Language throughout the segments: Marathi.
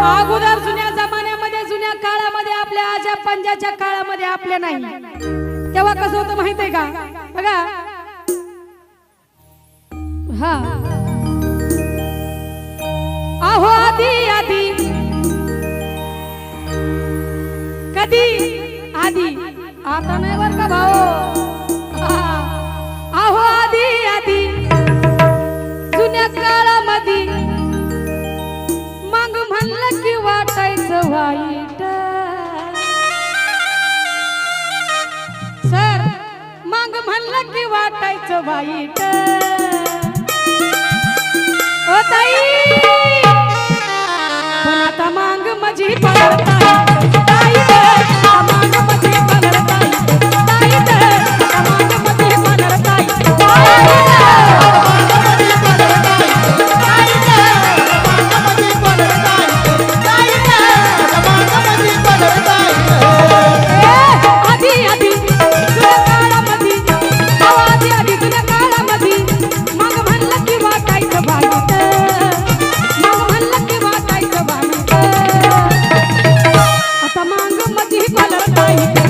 अगोदर जुन्या जमान्यामध्ये जुन्या काळामध्ये आपल्या आजा पंजाच्या काळामध्ये आपल्या नाही. तेव्हा कसं होतं माहीत आहे का? बघा. हा. अहो आधी आधी. कधी? आधी. आता नाही बर का भाऊ? বাইটা ও তাই। I'm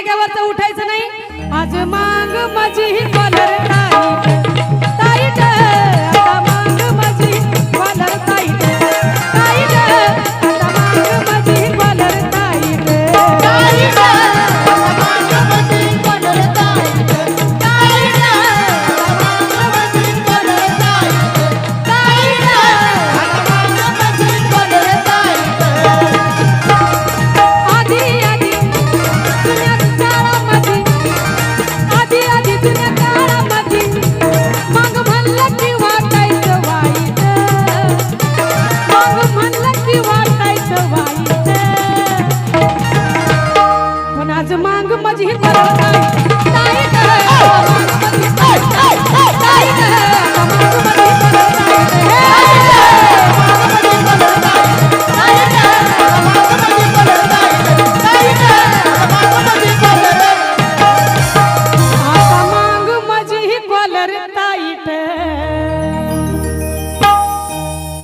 जागेवरच उठायचं नाही. आज मांग माझी ही कॉलर नाही.